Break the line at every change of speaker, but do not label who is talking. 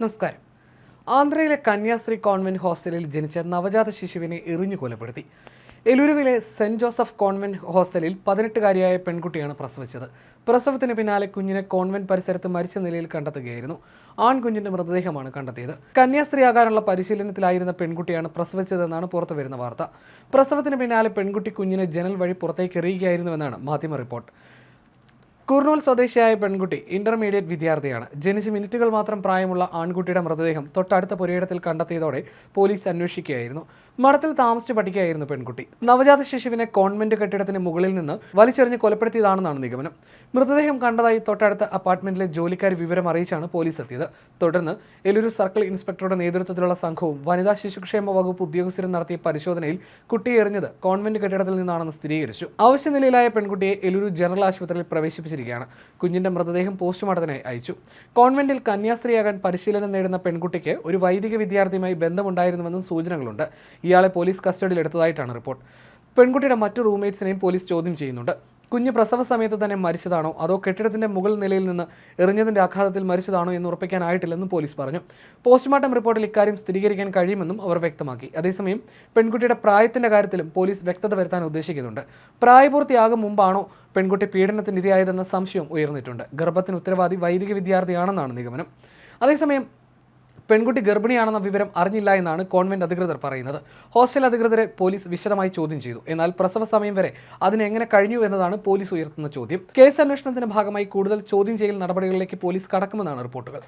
നമസ്കാരം. ആന്ധ്രയിലെ കന്യാസ്ത്രീ കോൺവെന്റ് ഹോസ്റ്റലിൽ ജനിച്ച നവജാത ശിശുവിനെ എറിഞ്ഞു കൊലപ്പെടുത്തി. എലൂരുവിലെ സെന്റ് ജോസഫ് കോൺവെന്റ് ഹോസ്റ്റലിൽ പതിനെട്ടുകാരിയായ പെൺകുട്ടിയാണ് പ്രസവിച്ചത്. പ്രസവത്തിന് പിന്നാലെ കുഞ്ഞിനെ കോൺവെന്റ് പരിസരത്ത് മരിച്ച നിലയിൽ കണ്ടെത്തുകയായിരുന്നു. ആൺകുഞ്ഞിന്റെ മൃതദേഹമാണ് കണ്ടെത്തിയത്. കന്യാസ്ത്രീയാകാനുള്ള പരിശീലനത്തിലായിരുന്ന പെൺകുട്ടിയാണ് പ്രസവിച്ചതെന്നാണ് പുറത്തുവരുന്ന വാർത്ത. പ്രസവത്തിന് പിന്നാലെ പെൺകുട്ടി കുഞ്ഞിനെ ജനൽ വഴി പുറത്തേക്ക് എറിയുകയായിരുന്നുവെന്നാണ് മാധ്യമ റിപ്പോർട്ട്. കുർണൂൽ സ്വദേശിയായ പെൺകുട്ടി ഇന്റർമീഡിയറ്റ് വിദ്യാർത്ഥിയാണ്. ജനിച്ച് മിനിറ്റുകൾ മാത്രം പ്രായമുള്ള ആൺകുട്ടിയുടെ മൃതദേഹം തൊട്ടടുത്ത പുരയിടത്തിൽ കണ്ടെത്തിയതോടെ പോലീസ് അന്വേഷിക്കുകയായിരുന്നു. മഠത്തിൽ താമസിച്ച് പഠിക്കുകയായിരുന്നു പെൺകുട്ടി. നവജാത ശിശുവിനെ കോൺവെന്റ് കെട്ടിടത്തിന് മുകളിൽ നിന്ന് വലിച്ചെറിഞ്ഞ് കൊലപ്പെടുത്തിയതാണെന്നാണ് നിഗമനം. മൃതദേഹം കണ്ടതായി തൊട്ടടുത്ത അപ്പാർട്ട്മെന്റിലെ ജോലിക്കാർ വിവരം അറിയിച്ചാണ് പോലീസ് എത്തിയത്. തുടർന്ന് എലൂരു സർക്കിൾ ഇൻസ്പെക്ടറുടെ നേതൃത്വത്തിലുള്ള സംഘവും വനിതാ ശിശുക്ഷേമ വകുപ്പ് ഉദ്യോഗസ്ഥരും നടത്തിയ പരിശോധനയിൽ കുട്ടിയെ എറിഞ്ഞത് കോൺവെന്റ് കെട്ടിടത്തിൽ നിന്നാണെന്ന് സ്ഥിരീകരിച്ചു. അവശ്യനിലയിലായ പെൺകുട്ടിയെ എലൂരു ജനറൽ ആശുപത്രിയിൽ പ്രവേശിപ്പിച്ചിരിക്കുകയാണ്. കുഞ്ഞിന്റെ മൃതദേഹം പോസ്റ്റ്മോർട്ടത്തിനായി അയച്ചു. കോൺവെന്റിൽ കന്യാസ്ത്രീയാകാൻ പരിശീലനം നേടുന്ന പെൺകുട്ടിക്ക് ഒരു വൈദിക വിദ്യാർത്ഥിയുമായി ബന്ധമുണ്ടായിരുന്നുവെന്നും സൂചനകളുണ്ട്. ഇയാളെ പോലീസ് കസ്റ്റഡിയിൽ എടുത്തതായിട്ടാണ് റിപ്പോർട്ട്. പെൺകുട്ടിയുടെ മറ്റു റൂംമേറ്റ്സിനെയും പോലീസ് ചോദ്യം ചെയ്യുന്നുണ്ട്. കുഞ്ഞ് പ്രസവ സമയത്ത് തന്നെ മരിച്ചതാണോ? അതോ കെട്ടിടത്തിന്റെ മുകൾ നിലയിൽ നിന്ന് എറിഞ്ഞതിന്റെ ആഘാതത്തിൽ മരിച്ചതാണോ എന്ന് ഉറപ്പിക്കാനായിട്ടില്ലെന്നും പോലീസ് പറഞ്ഞു. പോസ്റ്റ്മോർട്ടം റിപ്പോർട്ടിൽ ഇക്കാര്യം സ്ഥിരീകരിക്കാൻ കഴിയുമെന്നും അവർ വ്യക്തമാക്കി. അതേസമയം പെൺകുട്ടിയുടെ പ്രായത്തിന്റെ കാര്യത്തിലും പോലീസ് വ്യക്തത വരുത്താൻ ഉദ്ദേശിക്കുന്നുണ്ട്. പ്രായപൂർത്തിയാകും മുമ്പാണോ പെൺകുട്ടി പീഡനത്തിന് ഇരയായതെന്ന സംശയം ഉയർന്നിട്ടുണ്ട്. ഗർഭത്തിന് ഉത്തരവാദി വൈദിക വിദ്യാർത്ഥിയാണെന്നാണ് നിഗമനം. അതേസമയം പെൺകുട്ടി ഗർഭിണിയാണെന്ന വിവരം അറിഞ്ഞില്ല എന്നാണ് കോൺവെന്റ് അധികൃതർ പറയുന്നത്. ഹോസ്റ്റൽ അധികൃതരെ പോലീസ് വിശദമായി ചോദ്യം ചെയ്തു. എന്നാൽ പ്രസവ സമയം വരെ അതിനെങ്ങനെ കഴിഞ്ഞു എന്നതാണ് പോലീസ് ഉയർത്തുന്ന ചോദ്യം. കേസ് അന്വേഷണത്തിന്റെ ഭാഗമായി കൂടുതൽ ചോദ്യം ചെയ്യൽ നടപടികളിലേക്ക് പോലീസ് കടക്കുമെന്നാണ് റിപ്പോർട്ടുകൾ.